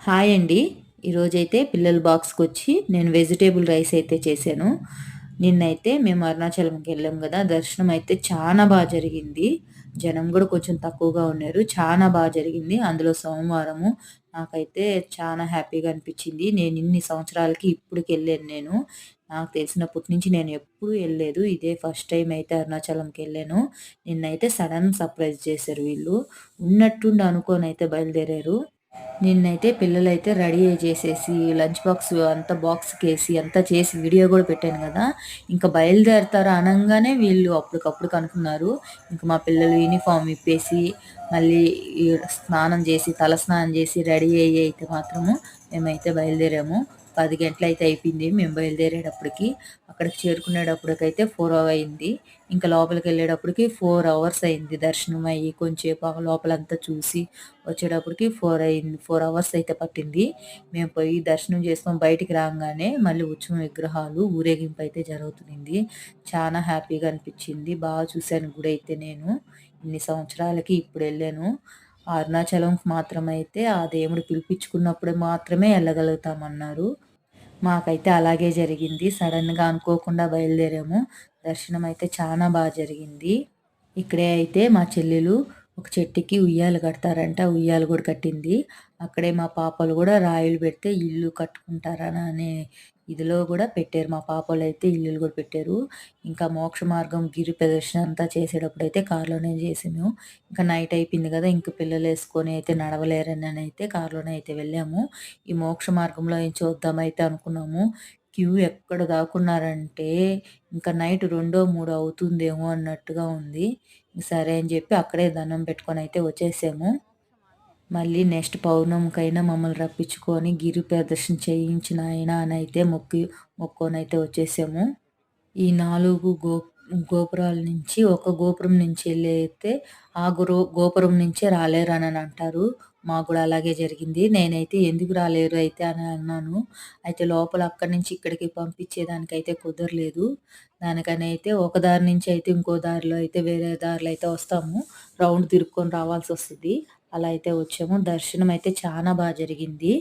Hi అండి. ఈరోజైతే పిల్లల బాక్స్కి వచ్చి నేను వెజిటేబుల్ రైస్ అయితే చేశాను. నిన్నైతే మేము అరుణాచలంకి వెళ్ళాం కదా దర్శనం అయితే చాలా బాగా జరిగింది. జనం కూడా కొంచెం తక్కువగా ఉన్నారు. చాలా బాగా జరిగింది. అందులో సోమవారము నాకైతే చాలా హ్యాపీగా అనిపించింది. నేను ఇన్ని సంవత్సరాలకి ఇప్పటికి వెళ్ళాను నేను. నాకు తెలిసినప్పటి నుంచి నేను ఎప్పుడు వెళ్ళలేదు. ఇదే ఫస్ట్ టైం అయితే అరుణాచలంకి వెళ్ళాను. నిన్నైతే సడన్ సర్ప్రైజ్ చేశారు వీళ్ళు. ఉన్నట్టుండి అనుకోని అయితే బయలుదేరారు. నిన్నైతే పిల్లలైతే రెడీ చేసేసి లంచ్ బాక్స్ అంతా బాక్స్కి వేసి అంతా చేసి వీడియో కూడా పెట్టాను కదా. ఇంకా బయలుదేరుతారు అనగానే వీళ్ళు అప్పటికప్పుడు కనుక్కున్నారు. ఇంకా మా పిల్లలు యూనిఫామ్ ఇప్పేసి మళ్ళీ స్నానం చేసి తల స్నానం చేసి రెడీ అయ్యి అయితే మాత్రము మేమైతే బయలుదేరాము. పది గంటలు అయితే అయిపోయింది మేము బయలుదేరేటప్పటికి. అక్కడికి చేరుకునేటప్పటికైతే ఫోర్ అయింది. ఇంకా లోపలికి వెళ్ళేటప్పటికి ఫోర్ అవర్స్ అయింది దర్శనం అయ్యి కొంచెంసేపు లోపలంతా చూసి వచ్చేటప్పటికి ఫోర్ అయింది ఫోర్ అవర్స్ అయితే పట్టింది. మేము పోయి దర్శనం చేసుకొని బయటికి రాగానే మళ్ళీ ఉత్సవం విగ్రహాలు ఊరేగింపు అయితే జరుగుతుంది చాలా హ్యాపీగా అనిపించింది. బాగా చూశాను గుడి అయితే నేను. ఇన్ని సంవత్సరాలకి ఇప్పుడు వెళ్ళాను. అరుణాచలం మాత్రమైతే ఆ దేవుడు పిలిపించుకున్నప్పుడు మాత్రమే వెళ్ళగలుగుతామన్నారు. మాకైతే అలాగే జరిగింది. సడన్గా అనుకోకుండా బయలుదేరాము. దర్శనం అయితే చాలా బాగా జరిగింది. ఇక్కడే అయితే మా చెల్లెలు ఒక చెట్టుకి ఉయ్యాలు కడతారంట ఉయ్యాలు కూడా కట్టింది. అక్కడే మా పాపలు కూడా రాయిలు పెడితే ఇల్లు కట్టుకుంటారని అనే ఇదిలో కూడా పెట్టారు. మా పాపలు అయితే ఇల్లులు కూడా పెట్టారు. ఇంకా మోక్ష మార్గం గిరి ప్రదర్శన అంతా చేసేటప్పుడు అయితే కారులోనే చేసాము. ఇంకా నైట్ అయిపోయింది కదా ఇంక పిల్లలు వేసుకొని అయితే నడవలేరని అయితే కారులోనే అయితే వెళ్ళాము. ఈ మోక్ష మార్గంలో ఏం చూద్దామైతే అనుకున్నాము. క్యూ ఎక్కడ దాక్కున్నారంటే ఇంకా నైట్ రెండో మూడో అవుతుందేమో అన్నట్టుగా ఉంది. సరే అని చెప్పి అక్కడే దండం పెట్టుకొని అయితే వచ్చేసాము. మళ్ళీ నెక్స్ట్ పౌర్ణమికైనా మమ్మల్ని రప్పించుకొని గిరి ప్రదర్శన చేయించిన ఆయన అని అయితే మొక్కి మొక్కొనైతే వచ్చేసాము. ఈ నాలుగు గో గోపురాల నుంచి ఒక గోపురం నుంచి వెళ్ళి అయితే ఆ గురు గోపురం నుంచే రాలేరు అని అంటారు. మాకు కూడా అలాగే జరిగింది. నేనైతే ఎందుకు రాలేరు అయితే అని అన్నాను. అయితే లోపల అక్కడి నుంచి ఇక్కడికి పంపించేదానికైతే కుదరలేదు. దానికని అయితే ఒక దారి నుంచి అయితే ఇంకో దారిలో అయితే వేరే దారిలో అయితే వస్తాము. రౌండ్ తిరుక్కొని రావాల్సి వస్తుంది. అలా అయితే వచ్చాము. దర్శనం అయితే చాలా బాగా జరిగింది.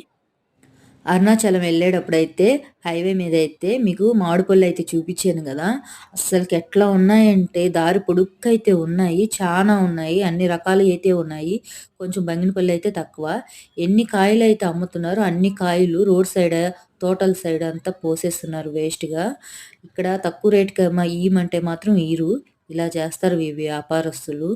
అరుణాచలం వెళ్ళేటప్పుడు అయితే హైవే మీద అయితే మీకు మామిడిపళ్ళు అయితే చూపించాను కదా. అస్సలకి ఎట్లా ఉన్నాయంటే దారి పొడుక్కైతే ఉన్నాయి చాలా ఉన్నాయి అన్ని రకాలు అయితే ఉన్నాయి. కొంచెం బంగినపల్లి అయితే తక్కువ. ఎన్ని కాయలు అయితే అమ్ముతున్నారో అన్ని కాయలు రోడ్ సైడ్ తోటల సైడ్ అంతా పోసేస్తున్నారు వేస్ట్గా ఇక్కడ తక్కువ రేటుకి ఇయ్యమంటే మాత్రం ఈరు. ఇలా చేస్తారు ఈ వ్యాపారస్తులు.